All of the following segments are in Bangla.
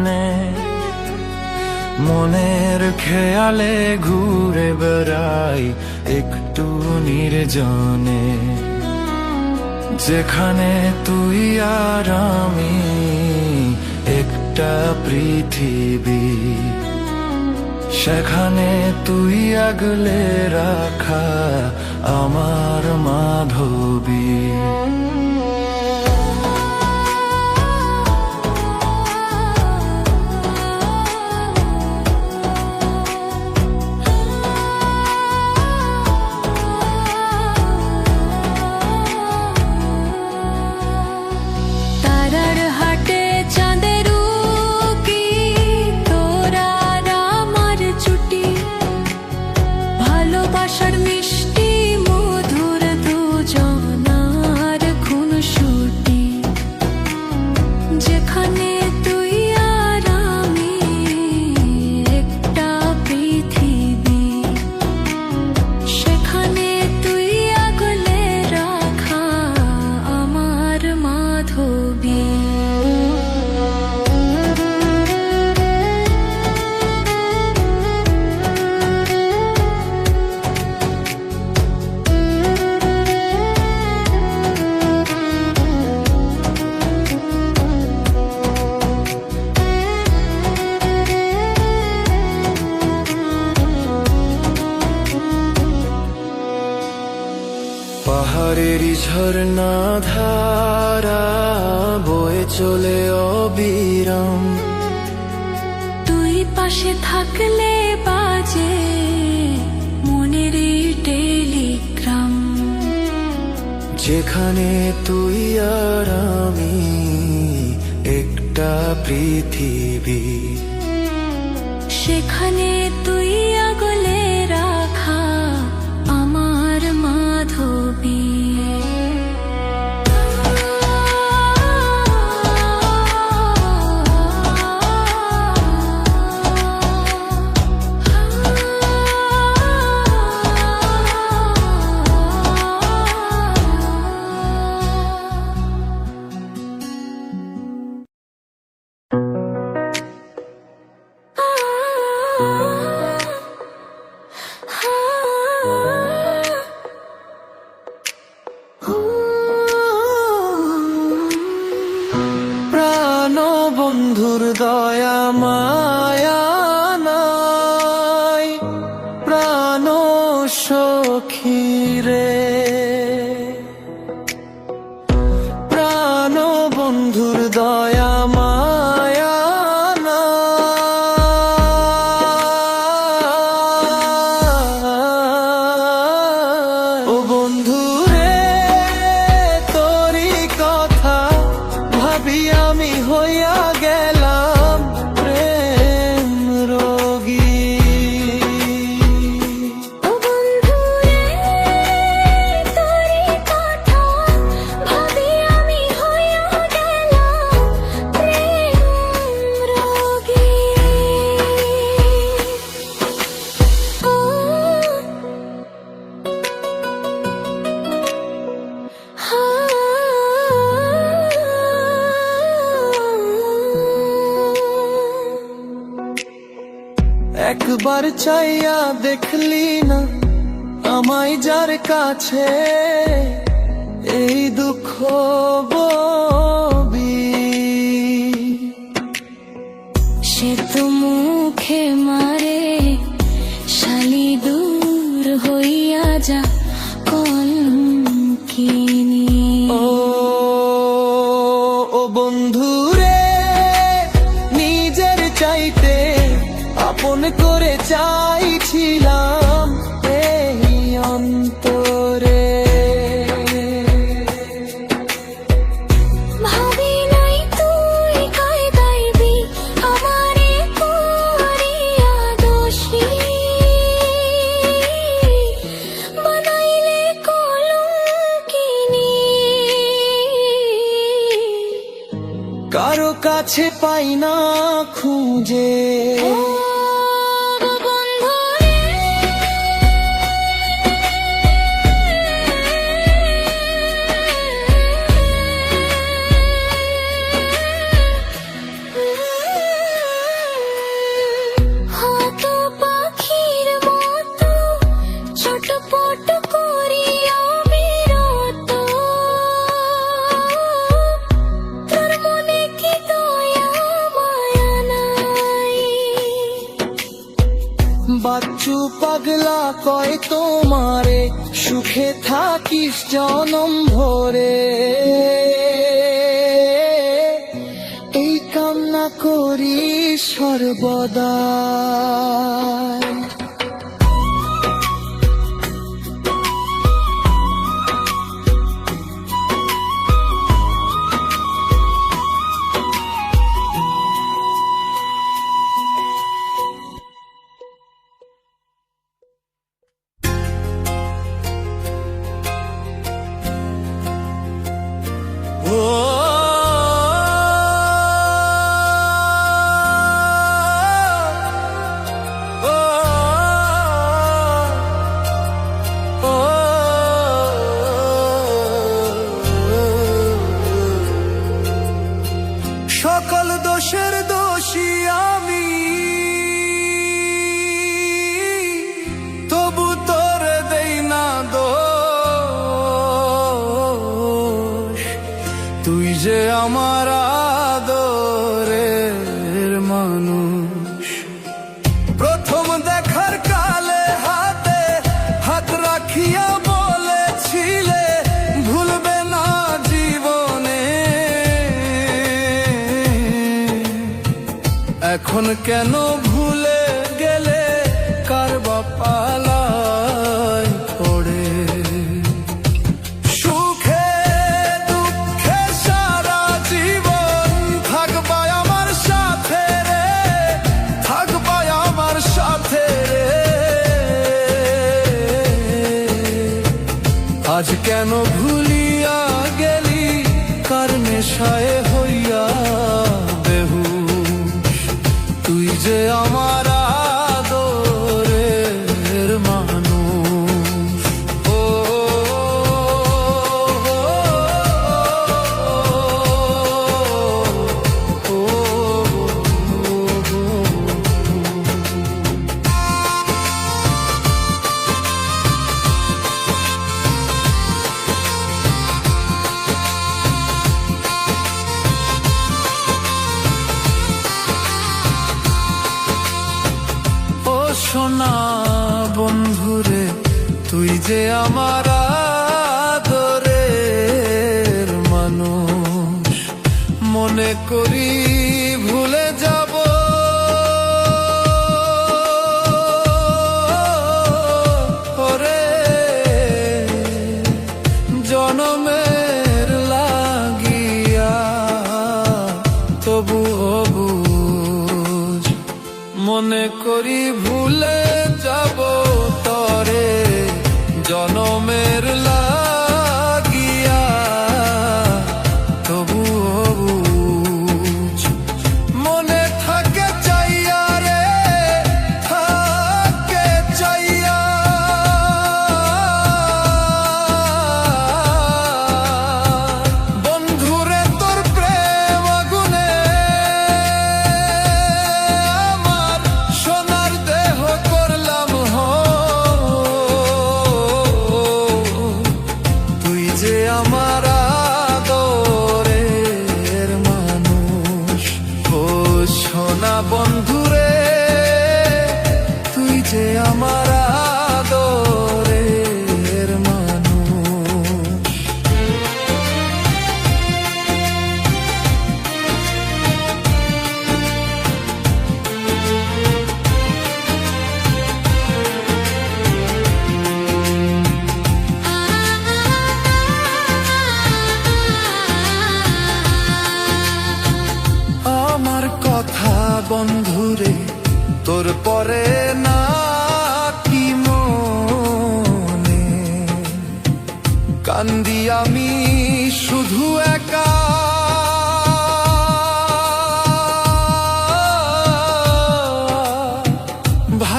মানে মনের খেয়ালে ঘুরে বেড়াই একটু নির্জনে। যেখানে তুই আর আমি, একটা পৃথিবী। সেখানে তুই আগলে রাখা আমার মাধবী। রং তুই পাশে থাকলে বাজে মনের টেলিগ্রাম। যেখানে তুই আর আমি একটা পৃথিবী। আর চাইয়া দেখলি না আমায় যার কাছে এই দুঃখ সে তো মুখে কাছে পাই না খুঁজে। হ্যাঁ। কয় তোমারে সুখে থাকিস জনম ভরে। এই কামনা করি সর্বদা। আমার আদরের মানুষ। প্রথম দেখার কালে হাতে হাত রাখিয়া বলেছিলে, ভুলবে না জীবনে। এখন কেন আজ কেন ভুলিয়া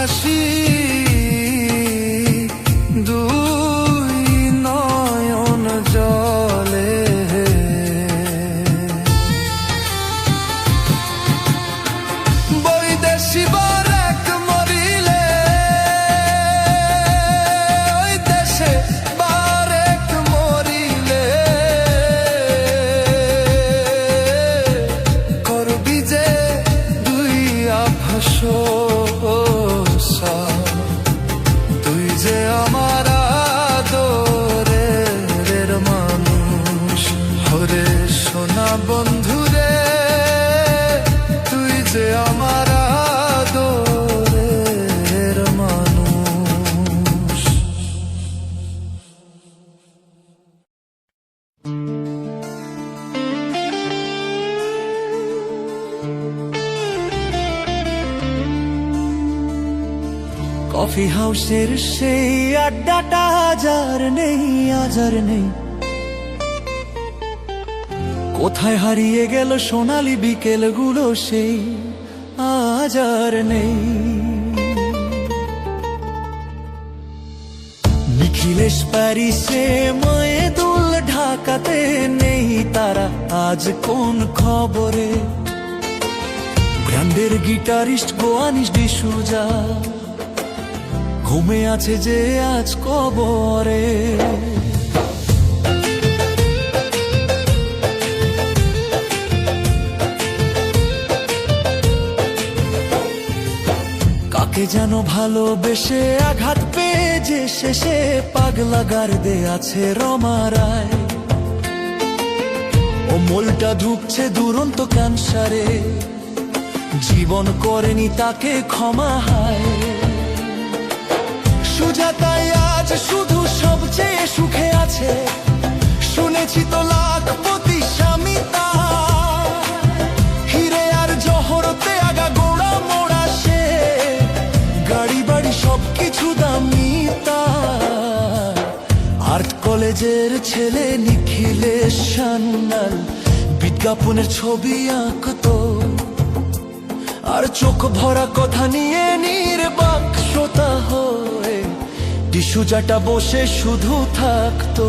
ভাসি কফি সেই আড্ডাটা হাজার নেই আজার নেই। কোথায় হারিয়ে গেল সোনালি বিকেলগুলো সেই আজার নেই। নিখিলেশ প্যারিসে ময়ে দুল ঢাকাতে নেই তারা, আজ কোন খবরে? ব্র্যান্ডের গিটারিস্ট গোয়ানিস ডিসুজা ঘুমে আছে যে আজ কবরে। কাকে যেন ভালোবেসে আঘাত পেয়ে যে শেষে পাগলা গার্দে আছে রমারায় ও মোলটা ঢুকছে দুরন্ত ক্যান্সারে। জীবন করেনি তাকে ক্ষমা হায়। সুজাতাই আজ শুধু সবচেয়ে সুখে আছে। শুনেছি তো লাখপতি স্বামী। হিরে আর জহরতে আগা গোড়া মোড়া সে। গাড়ি বাড়ি সবকিছু দামি আর্ট কলেজ কাজের ছেলে নিখিলেশ সান্যাল, বিজ্ঞাপনের ছবি আঁকতো। আর চোখ ভরা কথা নিয়ে নির্বাক শ্রোতা হয়ে টিসু জাটা বসে শুধু থাকতো।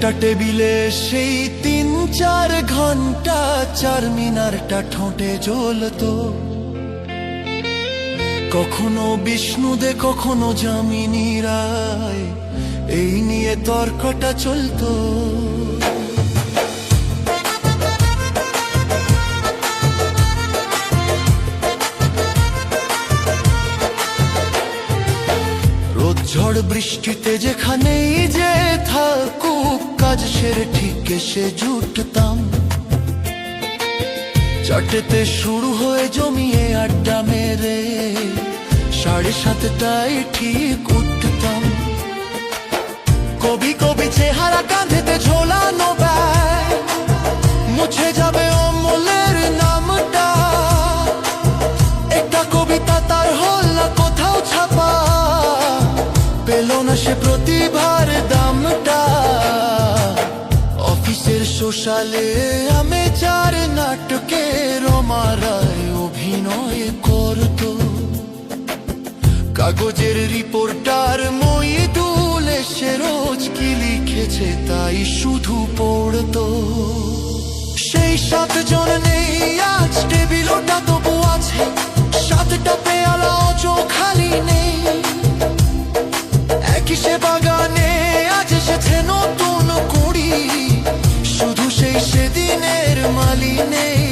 একটা টেবিলে সেই তিন চার ঘণ্টা চার মিনারটা ঠোঁটে জ্বলতো। কখনো বিষ্ণু দে কখনো জামিনী রায় এই নিয়ে তর্কটা চলতো। ঝড় বৃষ্টিতে যেখানেই যে থাকুক কাজ সেরে ঠিক এসে জুটতাম চারটেতে শুরু হয়ে জমিয়ে আড্ডা মেরে সাড়ে সাতটায় ঠিক উঠতাম কবি কবি চেহারা কাঁধেতে ঝোলানো ব্যাগ মুছে যাবে পেল না সে প্রতিভার দামটা। অফিসের সোশ্যালে আমি চার নাটকে রমারায় অভিনয় করতো। কাগজের রিপোর্টার মইদুল এসে রোজ কি লিখেছে তাই শুধু পড়তো। সেই সাতজন নেই, আজ টেবিল ওটা তবু আছে। সাতটা পেয়ালা অজো খালি নেই। একই সে বাগানে আজ এসেছে নতুন কুড়ি? শুধু সেই সেদিনের মালি নেই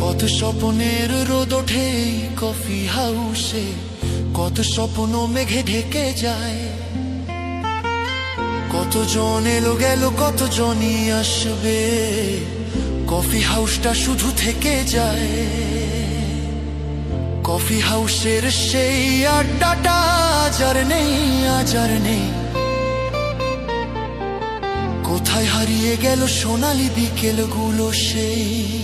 কত স্বপ্নের রোদ ওঠে কফি হাউসে, কত স্বপ্ন মেঘে ঢেকে যায়। কতজন এলো গেল, কতজনই আসবে? কফি হাউসটা শুধু থেকে যায়। কফি হাউসের সেই আড্ডাটা আজার নেই আজার নেই। কোথায় হারিয়ে গেল সোনালি বিকেলগুলো সেই